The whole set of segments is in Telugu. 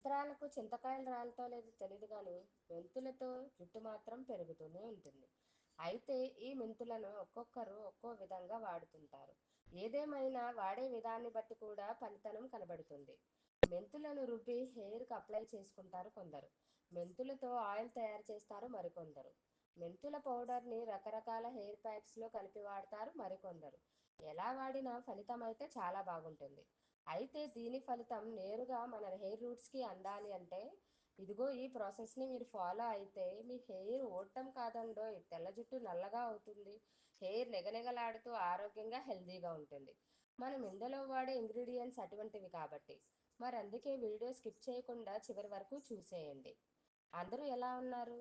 చిత్రాలకు చింతకాయలు రాలతో లేదో తెలియదు కానీ మెంతులతో జుట్టు మాత్రం పెరుగుతూనే ఉంటుంది. అయితే ఈ మెంతులను ఒక్కొక్కరు ఒక్కో విధంగా వాడుతుంటారు. ఏదేమైనా వాడే విధాన్ని బట్టి కూడా ఫలితనం కనబడుతుంది. మెంతులను రుబ్బి హెయిర్కి అప్లై చేసుకుంటారు కొందరు. మెంతులతో ఆయిల్ తయారు చేస్తారు మరికొందరు. మెంతుల పౌడర్ని రకరకాల హెయిర్ ప్యాక్స్లో కలిపి వాడతారు మరికొందరు. ఎలా వాడినా ఫలితం అయితే చాలా బాగుంటుంది. అయితే దీని ఫలితం నేరుగా మన హెయిర్ రూట్స్కి అందాలి అంటే ఇదిగో ఈ ప్రాసెస్ని మీరు ఫాలో అయితే మీ హెయిర్ ఓడటం కాదండో తెల్ల జుట్టు నల్లగా అవుతుంది హెయిర్ నెగనెగలాడుతూ ఆరోగ్యంగా హెల్దీగా ఉంటుంది. మనం ఇందులో వాడే ఇంగ్రీడియంట్స్ అటువంటివి కాబట్టి. మరి అందుకే వీడియో స్కిప్ చేయకుండా చివరి వరకు చూసేయండి. అందరూ ఎలా ఉన్నారు?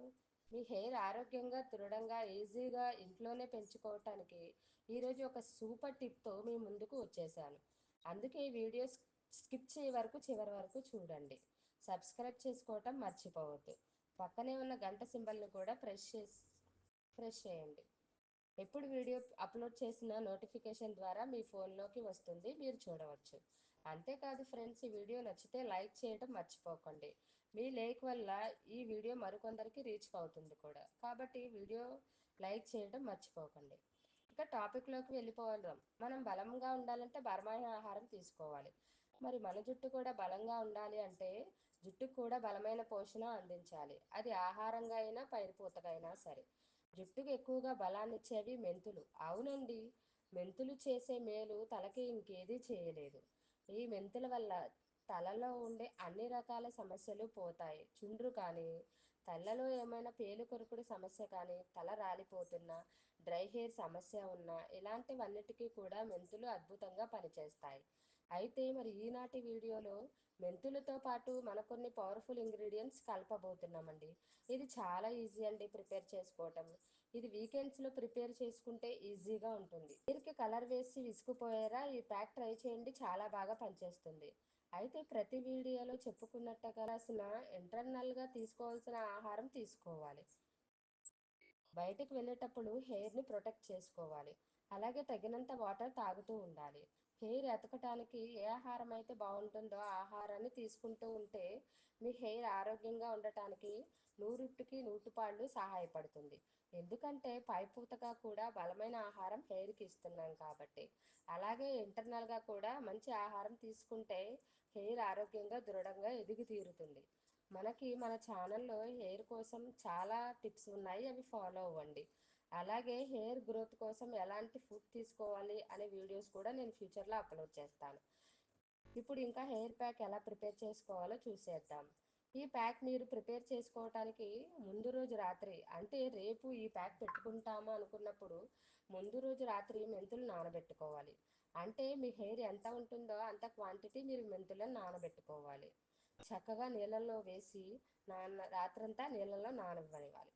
మీ హెయిర్ ఆరోగ్యంగా దృఢంగా ఈజీగా ఇంట్లోనే పెంచుకోవటానికి ఈరోజు ఒక సూపర్ టిప్తో మీ ముందుకు వచ్చేసాను. అందుకే ఈ వీడియోస్ స్కిప్ చేయ వరకు చివరి వరకు చూడండి. సబ్స్క్రైబ్ చేసుకోవటం మర్చిపోవద్దు. పక్కనే ఉన్న గంట సింబల్ని కూడా ప్రెస్ చేసి ప్రెస్ చేయండి. ఎప్పుడు వీడియో అప్లోడ్ చేసిన నోటిఫికేషన్ ద్వారా మీ ఫోన్లోకి వస్తుంది మీరు చూడవచ్చు. అంతేకాదు ఫ్రెండ్స్ ఈ వీడియో నచ్చితే లైక్ చేయడం మర్చిపోకండి. మీ లైక్ వల్ల ఈ వీడియో మరికొందరికి రీచ్ అవుతుంది కూడా. కాబట్టి వీడియో లైక్ చేయడం మర్చిపోకండి. ఇక టాపిక్లోకి వెళ్ళిపోదాం మనం బలంగా ఉండాలంటే బలమైన ఆహారం తీసుకోవాలి. మరి మన జుట్టు కూడా బలంగా ఉండాలి అంటే జుట్టుకు కూడా బలమైన పోషణ అందించాలి. అది ఆహారంగా అయినా పైరుపూతగా అయినా సరే. జుట్టుకు ఎక్కువగా బలాన్ని ఇచ్చేవి మెంతులు. అవునండి. మెంతులు చేసే మేలు తలకి ఇంకేదీ చేయలేదు. ఈ మెంతుల వల్ల తలలో ఉండే అన్ని రకాల సమస్యలు పోతాయి. చుండ్రు కానీ తలలో ఏమైనా పేలు కొరుకుడు సమస్య కానీ తల రాలిపోతున్నా డ్రై హెయిర్ సమస్య ఉన్న ఇలాంటివన్నిటికీ కూడా మెంతులు అద్భుతంగా పనిచేస్తాయి. అయితే మరి ఈనాటి వీడియోలో మెంతులతో పాటు మన కొన్ని పవర్ఫుల్ ఇంగ్రీడియంట్స్ కలపబోతున్నామండి. ఇది చాలా ఈజీ అండి ప్రిపేర్ చేసుకోవటం. ఇది వీకెండ్స్లో ప్రిపేర్ చేసుకుంటే ఈజీగా ఉంటుంది. దీనికి కలర్ వేసి విసుకుపోయారా ఈ ప్యాక్ ట్రై చేయండి చాలా బాగా పనిచేస్తుంది. అయితే ప్రతి వీడియోలో చెప్పుకున్నట్టు కలసిన ఇంటర్నల్గా తీసుకోవాల్సిన ఆహారం తీసుకోవాలి. బయటికి వెళ్ళేటప్పుడు హెయిర్ని ప్రొటెక్ట్ చేసుకోవాలి. అలాగే తగినంత వాటర్ తాగుతూ ఉండాలి. హెయిర్ ఎతకటానికి ఏ ఆహారం అయితే బాగుంటుందో ఆ ఆహారాన్ని తీసుకుంటూ ఉంటే మీ హెయిర్ ఆరోగ్యంగా ఉండటానికి నూరుట్టుకి నూటిపాళ్ళు సహాయపడుతుంది. ఎందుకంటే పైపూతగా కూడా బలమైన ఆహారం హెయిర్కి ఇస్తున్నాం కాబట్టి. అలాగే ఇంటర్నల్గా కూడా మంచి ఆహారం తీసుకుంటే హెయిర్ ఆరోగ్యంగా దృఢంగా ఎదిగి తీరుతుంది. మనకి మన ఛానల్లో హెయిర్ కోసం చాలా టిప్స్ ఉన్నాయి అవి ఫాలో అవ్వండి. అలాగే హెయిర్ గ్రోత్ కోసం ఎలాంటి ఫుడ్ తీసుకోవాలి అనే వీడియోస్ కూడా నేను ఫ్యూచర్లో అప్లోడ్ చేస్తాను. ఇప్పుడు ఇంకా హెయిర్ ప్యాక్ ఎలా ప్రిపేర్ చేసుకోవాలో చూసేద్దాం. ఈ ప్యాక్ మీరు ప్రిపేర్ చేసుకోవటానికి ముందు రోజు రాత్రి అంటే రేపు ఈ ప్యాక్ పెట్టుకుంటాము అనుకున్నప్పుడు ముందు రోజు రాత్రి మెంతులు నానబెట్టుకోవాలి. అంటే మీ హెయిర్ ఎంత ఉంటుందో అంత క్వాంటిటీ మీరు మెంతులను నానబెట్టుకోవాలి. చక్కగా నీళ్ళల్లో వేసి నాన్న రాత్రంతా నీళ్ళల్లో నానవ్వనివ్వాలి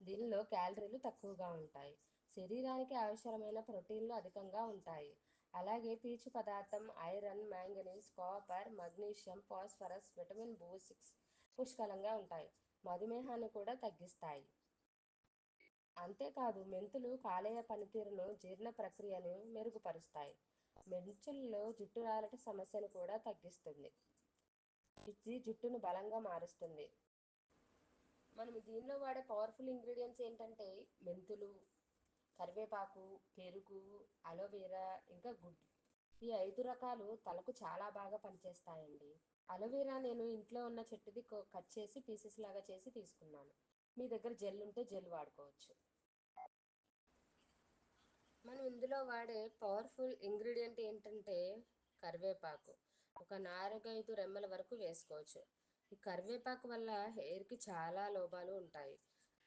దీనిలో క్యాలరీలు తక్కువగా ఉంటాయి. శరీరానికి అవసరమైన ప్రోటీన్లు అధికంగా ఉంటాయి. అలాగే పీచు పదార్థం iron manganese copper magnesium phosphorus vitamin B six పుష్కలంగా ఉంటాయి. మధుమేహాన్ని కూడా తగ్గిస్తాయి. అంతేకాదు మెంతులు కాలేయ పనితీరును జీర్ణ ప్రక్రియను మెరుగుపరుస్తాయి. మెంతుల్లో జుట్టు రాలట సమస్యను కూడా తగ్గిస్తుంది. ఇది జుట్టును బలంగా మారుస్తుంది. మనం దీనిలో వాడే పవర్ఫుల్ ఇంగ్రీడియంట్స్ ఏంటంటే మెంతులు కరివేపాకు పెరుగు అలోవేరా ఇంకా గుడ్ ఈ ఐదు రకాలు తలకు చాలా బాగా పనిచేస్తాయండి. అలోవేరా నేను ఇంట్లో ఉన్న చెట్టుది కట్ చేసి పీసెస్ లాగా చేసి తీసుకున్నాను. మీ దగ్గర జెల్ ఉంటే జెల్ వాడుకోవచ్చు. మనం ఇందులో వాడే పవర్ఫుల్ ఇంగ్రీడియంట్ ఏంటంటే కరివేపాకు. ఒక నాలుగైదు రెమ్మల వరకు వేసుకోవచ్చు. ఈ కరివేపాకు వల్ల హెయిర్కి చాలా లోపాలు ఉంటాయి.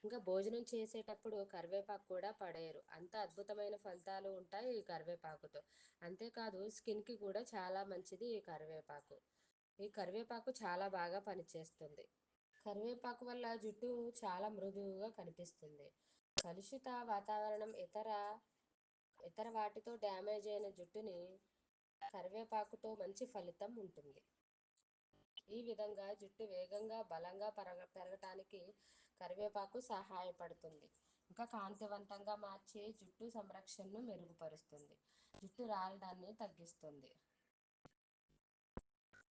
ఇంకా భోజనం చేసేటప్పుడు కరివేపాకు కూడా పడేయరు. అంత అద్భుతమైన ఫలితాలు ఉంటాయి ఈ కరివేపాకుతో. అంతేకాదు స్కిన్కి కూడా చాలా మంచిది ఈ కరివేపాకు. ఈ కరివేపాకు చాలా బాగా పనిచేస్తుంది. కరివేపాకు వల్ల జుట్టు చాలా మృదువుగా కనిపిస్తుంది. కలుషిత వాతావరణం ఇతర ఇతర వాటితో డ్యామేజ్ అయిన జుట్టుని కరివేపాకుతో మంచి ఫలితం ఉంటుంది. ఈ విధంగా జుట్టు వేగంగా బలంగా పెరగ పెరగటానికి కరివేపాకు సహాయపడుతుంది. ఇంకా కాంతివంతంగా మార్చి జుట్టు సంరక్షణను మెరుగుపరుస్తుంది. జుట్టు రాలడాన్ని తగ్గిస్తుంది.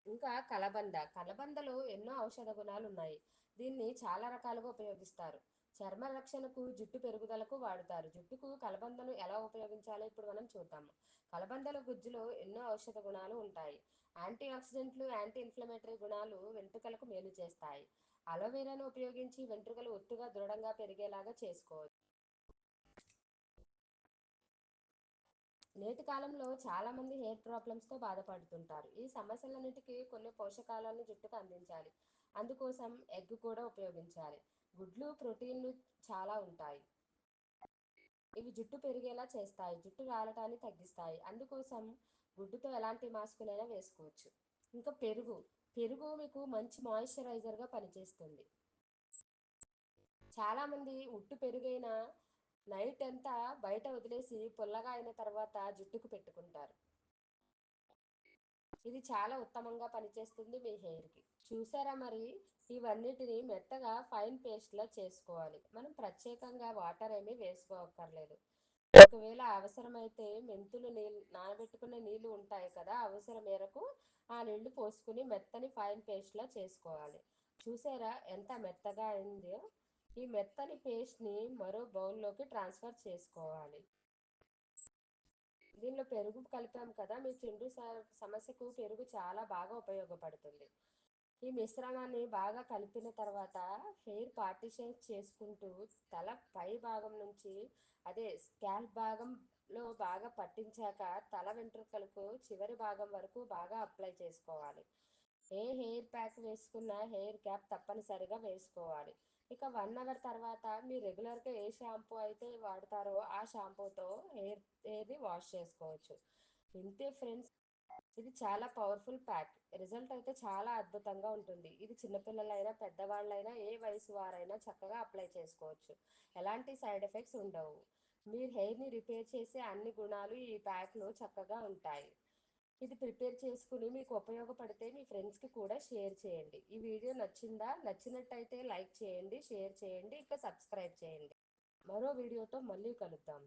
ఇంకా కలబంద. కలబందలో ఎన్నో ఔషధ గుణాలు ఉన్నాయి దీన్ని చాలా రకాలుగా ఉపయోగిస్తారు. చర్మ రక్షణకు జుట్టు పెరుగుదలకు వాడుతారు. జుట్టుకు కలబందను ఎలా ఉపయోగించాలో ఇప్పుడు మనం చూద్దాము. కలబందల గుజ్జులో ఎన్నో ఔషధ గుణాలు ఉంటాయి. యాంటీ ఆక్సిడెంట్లు యాంటీ ఇన్ఫ్లమేటరీ గుణాలు వెంట్రుకలకు మేలు చేస్తాయి. అలోవెరాను ఉపయోగించి వెంట్రుకలు ఒత్తుగా దృఢంగా పెరిగేలాగా చేసుకోవచ్చు. నేటి కాలంలో చాలా మంది హెయిర్ ప్రాబ్లమ్స్తో బాధపడుతుంటారు. ఈ సమస్యలన్నిటికీ కొన్ని పోషకాలను జుట్టుకు అందించాలి. అందుకోసం ఎగ్ కూడా ఉపయోగించాలి. గుడ్లు ప్రోటీన్లు చాలా ఉంటాయి. ఇవి జుట్టు పెరిగేలా చేస్తాయి. జుట్టు రాలటాన్ని తగ్గిస్తాయి. అందుకోసం గుడ్డుతో ఎలాంటి మాస్కులైనా వేసుకోవచ్చు. ఇంకా పెరుగు. పెరుగు మీకు మంచి మాయిశ్చరైజర్గా పనిచేస్తుంది. చాలామంది ఉట్టు పెరుగైన నైట్ అంతా బయట వదిలేసి పుల్లగా అయిన తర్వాత జుట్టుకు పెట్టుకుంటారు. ఇది చాలా ఉత్తమంగా పనిచేస్తుంది మీ హెయిర్కి. చూసారా మరి? ఇవన్నిటిని మెత్తగా ఫైన్ పేస్ట్లా చేసుకోవాలి. మనం ప్రత్యేకంగా వాటర్ ఏమీ వేసుకోవక్కర్లేదు ఒకవేళ అవసరమైతే మెంతులు నీళ్ళు నానబెట్టుకునే నీళ్ళు ఉంటాయి కదా అవసరం మేరకు ఆ నీళ్ళు పోసుకుని మెత్తని ఫైన్ పేస్ట్లా చేసుకోవాలి. చూసారా ఎంత మెత్తగా అయిందో? ఈ మెత్తని పేస్ట్ని మరో బౌల్లోకి ట్రాన్స్ఫర్ చేసుకోవాలి. దీనిలో పెరుగు కలిపాం కదా మీ చిండు సమస్యకు పెరుగు చాలా బాగా ఉపయోగపడుతుంది. ఈ మిశ్రమాన్ని బాగా కలిపిన తర్వాత హెయిర్ పార్టిషన్స్ చేసుకుంటూ తల పై భాగం నుంచి అదే స్కాల్ప్ భాగంలో బాగా పట్టించాక తల వెంట్రుకలకు చివరి భాగం వరకు బాగా అప్లై చేసుకోవాలి. ఏ హెయిర్ ప్యాక్ వేసుకున్న హెయిర్ క్యాప్ తప్పనిసరిగా వేసుకోవాలి. ఇక వన్ అవర్ తర్వాత మీరు రెగ్యులర్గా ఏ షాంపూ అయితే వాడతారో ఆ షాంపూతో హెయిర్ హెయిర్ని వాష్ చేసుకోవచ్చు. ఇంతే ఫ్రెండ్స్. ఇది చాలా పవర్ఫుల్ ప్యాక్. రిజల్ట్ అయితే చాలా అద్భుతంగా ఉంటుంది. ఇది చిన్నపిల్లలైనా పెద్దవాళ్ళైనా ఏ వయసు వారైనా చక్కగా అప్లై చేసుకోవచ్చు. ఎలాంటి సైడ్ ఎఫెక్ట్స్ ఉండవు. మీరు హెయిర్ని రిపేర్ చేసే అన్ని గుణాలు ఈ ప్యాక్లో చక్కగా ఉంటాయి. ఇది ప్రిపేర్ చేసుకుని మీకు ఉపయోగపడితే మీ ఫ్రెండ్స్కి కూడా షేర్ చేయండి. ఈ వీడియో నచ్చిందా? నచ్చినట్టయితే లైక్ చేయండి షేర్ చేయండి ఇంకా సబ్స్క్రైబ్ చేయండి. మరో వీడియోతో మళ్ళీ కలుద్దాం.